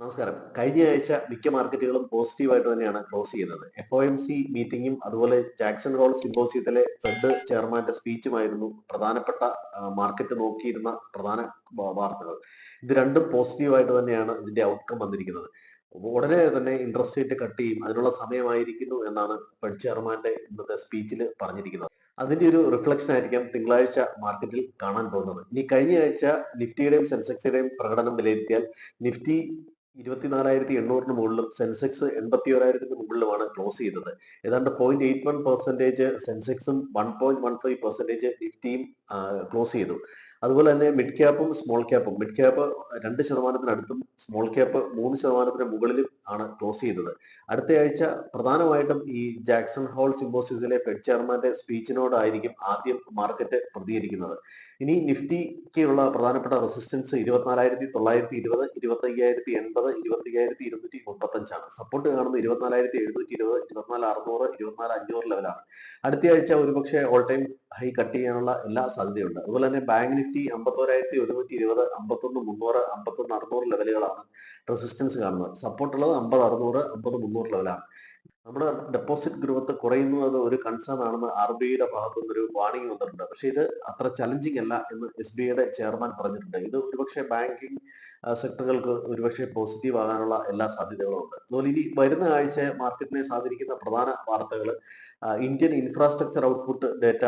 നമസ്കാരം. കഴിഞ്ഞ ആഴ്ച മിക്ക മാർക്കറ്റുകളും പോസിറ്റീവായിട്ട് തന്നെയാണ് ക്ലോസ് ചെയ്യുന്നത്. എഫ് ഒ എം സി മീറ്റിംഗും അതുപോലെ ജാക്സൺ ഹോൾ സിംബോസിയത്തിലെ ഫെഡ് ചെയർമാന്റെ സ്പീച്ചുമായിരുന്നു പ്രധാനപ്പെട്ട മാർക്കറ്റ് നോക്കിയിരുന്ന പ്രധാന വാർത്തകൾ. ഇത് രണ്ടും പോസിറ്റീവായിട്ട് തന്നെയാണ് ഇതിന്റെ ഔട്ട്കം വന്നിരിക്കുന്നത്. ഉടനെ തന്നെ ഇൻട്രസ്റ്റ് റേറ്റ് കട്ട് ചെയ്യും അതിനുള്ള സമയമായിരിക്കുന്നു എന്നാണ് ഫെഡ് ചെയർമാന്റെ ഇന്നത്തെ സ്പീച്ചിൽ പറഞ്ഞിരിക്കുന്നത്. അതിന്റെ ഒരു റിഫ്ലക്ഷൻ ആയിരിക്കാം തിങ്കളാഴ്ച മാർക്കറ്റിൽ കാണാൻ പോകുന്നത്. ഇനി കഴിഞ്ഞ ആഴ്ച നിഫ്റ്റിയുടെയും സെൻസെക്സിന്റെയും പ്രകടനം വിലയിരുത്തിയാൽ നിഫ്റ്റി ഇരുപത്തിനാലായിരത്തി എണ്ണൂറിന് മുകളിലും സെൻസെക്സ് എൺപത്തി ഒരായിരത്തിന് മുകളിലുമാണ് ക്ലോസ് ചെയ്തത്. ഏതാണ്ട് point eight one percentage സെൻസെക്സും one point one five percentage നിഫ്റ്റിയും close ചെയ്തു. അതുപോലെ തന്നെ മിഡ് ക്യാപ്പും സ്മോൾ ക്യാപ്പും മിഡ് ക്യാപ്പ് രണ്ട് ശതമാനത്തിനടുത്തും സ്മോൾ ക്യാപ്പ് മൂന്ന് ശതമാനത്തിന് മുകളിലും ആണ് ക്ലോസ് ചെയ്തത്. അടുത്ത ആഴ്ച പ്രധാനമായിട്ടും ഈ ജാക്സൺ ഹോൾ സിംബോസിസിലെ ഫെഡ് ചെയർമാന്റെ സ്പീച്ചിനോടായിരിക്കും ആദ്യം മാർക്കറ്റ് പ്രതികരിക്കുന്നത്. ഇനി നിഫ്റ്റിക്കുള്ള പ്രധാനപ്പെട്ട റെസിസ്റ്റൻസ് ഇരുപത്തിനാലായിരത്തി തൊള്ളായിരത്തി ഇരുപത് ഇരുപത്തി അയ്യായിരത്തി എൺപത് ഇരുപത്തി അയ്യായിരത്തി ഇരുന്നൂറ്റി മുപ്പത്തി അഞ്ചാണ് സപ്പോർട്ട് കാണുന്നത് ഇരുപത്തിനാലായിരത്തി എഴുന്നൂറ്റി ഇരുപത് ഇരുപത്തിനാല് അറുന്നൂറ് ഇരുപത്തിനാല് അഞ്ഞൂറ് ലെവലാണ് അടുത്ത ആഴ്ച ഒരുപക്ഷെ ഓൾ ടൈം ഹൈ കട്ട് ചെയ്യാനുള്ള എല്ലാ സാധ്യതയുണ്ട്. അതുപോലെ തന്നെ ബാങ്ക് അമ്പത്തോരായിരത്തി ഒരുന്നൂറ്റി ഇരുപത് അമ്പത്തൊന്ന് മുന്നൂറ് അമ്പത്തൊന്ന് അറുന്നൂറ് ലെവലുകളാണ് റെസിസ്റ്റൻസ് കാണുന്നത്. സപ്പോർട്ട് ഉള്ളത് അമ്പത് അറുന്നൂറ് അമ്പത് മുന്നൂറ് ലെവലാണ് നമ്മുടെ ഡെപ്പോസിറ്റ് ഗ്രോത്ത് കുറയുന്നു കുറയുന്നത് ഒരു കൺസേൺ ആണെന്ന് ആർ ബി ഐയുടെ ഭാഗത്തു നിന്ന് ഒരു വാണിംഗ് വന്നിട്ടുണ്ട്. പക്ഷേ ഇത് അത്ര ചലഞ്ചിങ് അല്ല എന്ന് എസ് ബി ഐയുടെ ചെയർമാൻ പറഞ്ഞിട്ടുണ്ട്. ഇത് ഒരുപക്ഷെ ബാങ്കിങ് സെക്ടറുകൾക്ക് ഒരുപക്ഷെ പോസിറ്റീവ് ആകാനുള്ള എല്ലാ സാധ്യതകളും ഉണ്ട്. അതുപോലെ ഇനി വരുന്ന ആഴ്ച മാർക്കറ്റിനെ സ്വാധീനിക്കുന്ന പ്രധാന വാർത്തകൾ Indian infrastructure output data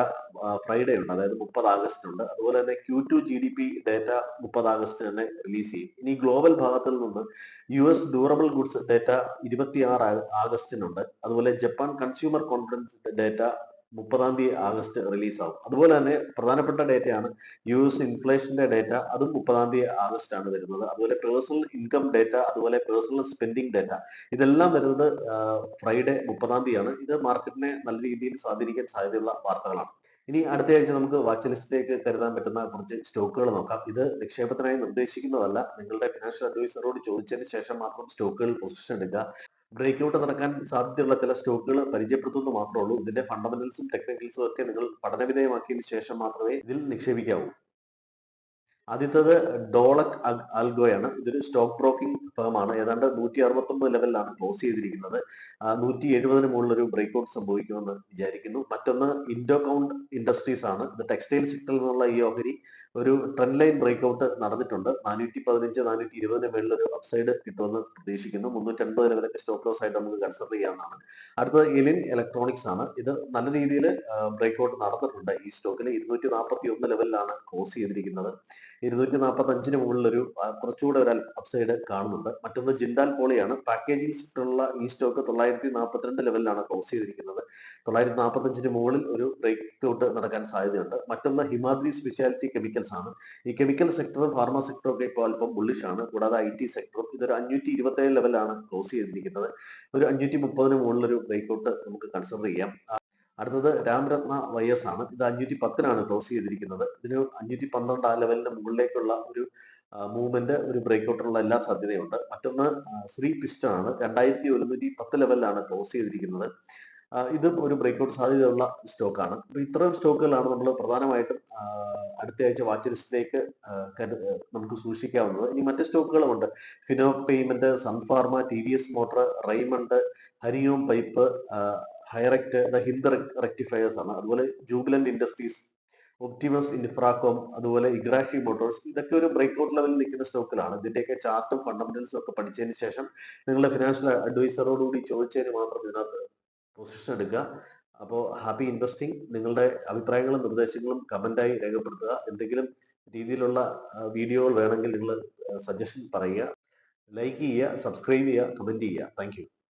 Friday ഉണ്ട്. അതായത് മുപ്പത് ആഗസ്റ്റ് ഉണ്ട്. അതുപോലെ തന്നെ Q two G D P data മുപ്പത് ആഗസ്റ്റ് തന്നെ റിലീസ് ചെയ്യും. ഇനി ഗ്ലോബൽ ഭാഗത്തിൽ നിന്ന് U S durable goods data ഇരുപത്തി ആറ് ആഗസ്റ്റിനുണ്ട് അതുപോലെ ജപ്പാൻ കൺസ്യൂമർ കോൺഫിഡൻസ് ഡേറ്റ മുപ്പതാം തീയതി ആഗസ്റ്റ് റിലീസ് ആവും. അതുപോലെ തന്നെ പ്രധാനപ്പെട്ട ഡേറ്റയാണ് യു എസ് ഇൻഫ്ലേഷന്റെ ഡേറ്റ അതും മുപ്പതാം തീയതി ആഗസ്റ്റ് ആണ് വരുന്നത്. അതുപോലെ പേഴ്സണൽ ഇൻകം ഡേറ്റ അതുപോലെ പേഴ്സണൽ സ്പെൻഡിങ് ഡേറ്റ ഇതെല്ലാം വരുന്നത് ഫ്രൈഡേ മുപ്പതാം തീയതിയാണ്. ഇത് മാർക്കറ്റിനെ നല്ല രീതിയിൽ സ്വാധീനിക്കാൻ സാധ്യതയുള്ള വാർത്തകളാണ്. ഇനി അടുത്ത ആഴ്ച നമുക്ക് വാച്ച് ലിസ്റ്റിലേക്ക് കരുതാൻ പറ്റുന്ന കുറച്ച് സ്റ്റോക്കുകൾ നോക്കാം. ഇത് നിക്ഷേപത്തിനായി നിർദ്ദേശിക്കുന്നതല്ല. നിങ്ങളുടെ ഫിനാൻഷ്യൽ അഡ്വൈസറോട് ചോദിച്ചതിന് ശേഷം മാത്രം സ്റ്റോക്കുകൾ പൊസിഷൻ എടുക്കുക. ബ്രേക്ക് ഔട്ട് നടക്കാൻ സാധ്യതയുള്ള ചില സ്റ്റോക്കുകൾ പരിചയപ്പെടുത്തുന്നു മാത്രമേ ഉള്ളൂ. ഇതിന്റെ ഫണ്ടമെന്റൽസും ടെക്നിക്കൽസും ഒക്കെ നിങ്ങൾ പഠനവിധേയമാക്കിയതിനു ശേഷം മാത്രമേ ഇതിൽ നിക്ഷേപിക്കാവൂ. ആദ്യത്തേത് ഡോളക് ആൽഗോയാണ് ഇതൊരു സ്റ്റോക്ക് ബ്രോക്കിംഗ് ഫേം ആണ് ഏതാണ്ട് നൂറ്റി അറുപത്തി ഒമ്പത് ലെവലിലാണ് ക്ലോസ് ചെയ്തിരിക്കുന്നത്. നൂറ്റി എഴുപതിന് ഒരു ബ്രേക്ക് ഔട്ട് സംഭവിക്കുമെന്ന് വിചാരിക്കുന്നു. മറ്റൊന്ന് ഇൻഡോ കൗണ്ട് ഇൻഡസ്ട്രീസ് ആണ് ഇത് ടെക്സ്റ്റൈൽ സെക്ടറിൽ നിന്നുള്ള ഈ ഓഹരി ഒരു ട്രെൻഡ് ലൈൻ ബ്രേക്ക് ഔട്ട് നടന്നിട്ടുണ്ട്. നാനൂറ്റി പതിനഞ്ച് നാനൂറ്റി ഇരുപതിന് മുകളിൽ ഒരു അപ്സൈഡ് കിട്ടുമെന്ന് പ്രതീക്ഷിക്കുന്നു. മുന്നൂറ്റി അൻപത് ലെവലൊക്കെ സ്റ്റോപ്പ് ലോസ് ആയിട്ട് നമുക്ക് കൺസിഡർ ചെയ്യാവുന്നതാണ്. അടുത്തത് എലിൻ ഇലക്ട്രോണിക്സ് ആണ് ഇത് നല്ല രീതിയിൽ ബ്രേക്ക് ഔട്ട് നടന്നിട്ടുണ്ട്. ഈ സ്റ്റോക്കിൽ ഇരുന്നൂറ്റി നാൽപ്പത്തി ഒന്ന് ലെവലിലാണ് ക്ലോസ് ചെയ്തിരിക്കുന്നത്. ഇരുന്നൂറ്റി നാൽപ്പത്തി അഞ്ചിന് മുകളിൽ ഒരു കുറച്ചുകൂടെ ഒരു അപ്സൈഡ് കാണുന്നുണ്ട്. മറ്റൊന്ന് ജിൻഡാൽ പോളിയാണ്. പാക്കേജിംഗ് സെക്ടറിലുള്ള ഈ സ്റ്റോക്ക് തൊള്ളായിരത്തി നാൽപ്പത്തിരണ്ട് ലെവലിലാണ് ക്ലോസ് ചെയ്തിരിക്കുന്നത്. തൊള്ളായിരത്തി നാൽപ്പത്തി അഞ്ചിന് മുകളിൽ ഒരു ബ്രേക്ക് ഔട്ട് നടക്കാൻ സാധ്യതയുണ്ട്. മറ്റൊന്ന് ഹിമാദ്രി സ്പെഷ്യാലിറ്റി കെമിക്കൽസ് ആണ്. ഈ കെമിക്കൽ സെക്ടറും ഫാർമ സെക്ടറും ഒക്കെ ഇപ്പോൾ അല്പം ബുള്ളിഷ് ആണ്. കൂടാതെ ഐ ടി സെക്ടറും ഇതൊരു അഞ്ഞൂറ്റി ഇരുപത്തേഴ് ലെവലാണ് ക്ലോസ് ചെയ്തിരിക്കുന്നത്. ഒരു അഞ്ഞൂറ്റി മുപ്പതിന് മുകളിൽ ഒരു ബ്രേക്ക് ഔട്ട് നമുക്ക് കൺസിഡർ ചെയ്യാം. അടുത്തത് രാമരത്ന വൈ എസ് ആണ്. ഇത് അഞ്ഞൂറ്റി പത്തിനാണ് ക്ലോസ് ചെയ്തിരിക്കുന്നത്. ഇതിന് അഞ്ഞൂറ്റി പന്ത്രണ്ട് ആ ലെവലിന് മുകളിലേക്കുള്ള ഒരു മൂവ്മെന്റ് ഒരു ബ്രേക്ക് ഔട്ടിനുള്ള എല്ലാ സാധ്യതയുണ്ട്. മറ്റൊന്ന് ശ്രീ പിസ്റ്റൺ ആണ്. രണ്ടായിരത്തി ഒരുന്നൂറ്റി പത്ത് ലെവലിലാണ് ക്ലോസ് ചെയ്തിരിക്കുന്നത് ഇതും ഒരു ബ്രേക്ക് ഔട്ട് സാധ്യതയുള്ള സ്റ്റോക്കാണ് അപ്പൊ ഇത്രയും സ്റ്റോക്കുകളാണ് നമ്മൾ പ്രധാനമായിട്ടും അടുത്ത ആഴ്ച വാച്ച് ലിസ്റ്റിലേക്ക് നമുക്ക് സൂക്ഷിക്കാവുന്നത്. ഇനി മറ്റ് സ്റ്റോക്കുകളുമുണ്ട് Fino payment Sun Pharma T V S motor Raymond Hariom pipe ഹൈറക്ട് the Hind rectifiers ആണ്. അതുപോലെ ജൂബിലന്റ് ഇൻഡസ്ട്രീസ് ഒപ്റ്റിമസ് ഇൻഫ്രാകോം അതുപോലെ ഇഗ്രാഷി മോട്ടോഴ്സ് ഇതൊക്കെ ഒരു ബ്രേക്ക് ഔട്ട് ലെവലിൽ നിൽക്കുന്ന സ്റ്റോക്കിലാണ് ഇതിന്റെയൊക്കെ ചാർട്ടും ഫണ്ടമെന്റൽസും ഒക്കെ പഠിച്ചതിന് ശേഷം നിങ്ങളുടെ ഫിനാൻഷ്യൽ അഡ്വൈസറോടുകൂടി ചോദിച്ചതിന് മാത്രം ഇതിനകത്ത് പൊസിഷൻ എടുക്കുക. അപ്പോൾ ഹാപ്പി ഇൻവെസ്റ്റിംഗ് നിങ്ങളുടെ അഭിപ്രായങ്ങളും നിർദ്ദേശങ്ങളും കമന്റായി രേഖപ്പെടുത്തുക. എന്തെങ്കിലും രീതിയിലുള്ള വീഡിയോകൾ വേണമെങ്കിൽ നിങ്ങൾ സജഷൻ പറയുക. ലൈക്ക് ചെയ്യുക സബ്സ്ക്രൈബ് ചെയ്യുക കമന്റ് ചെയ്യുക. താങ്ക്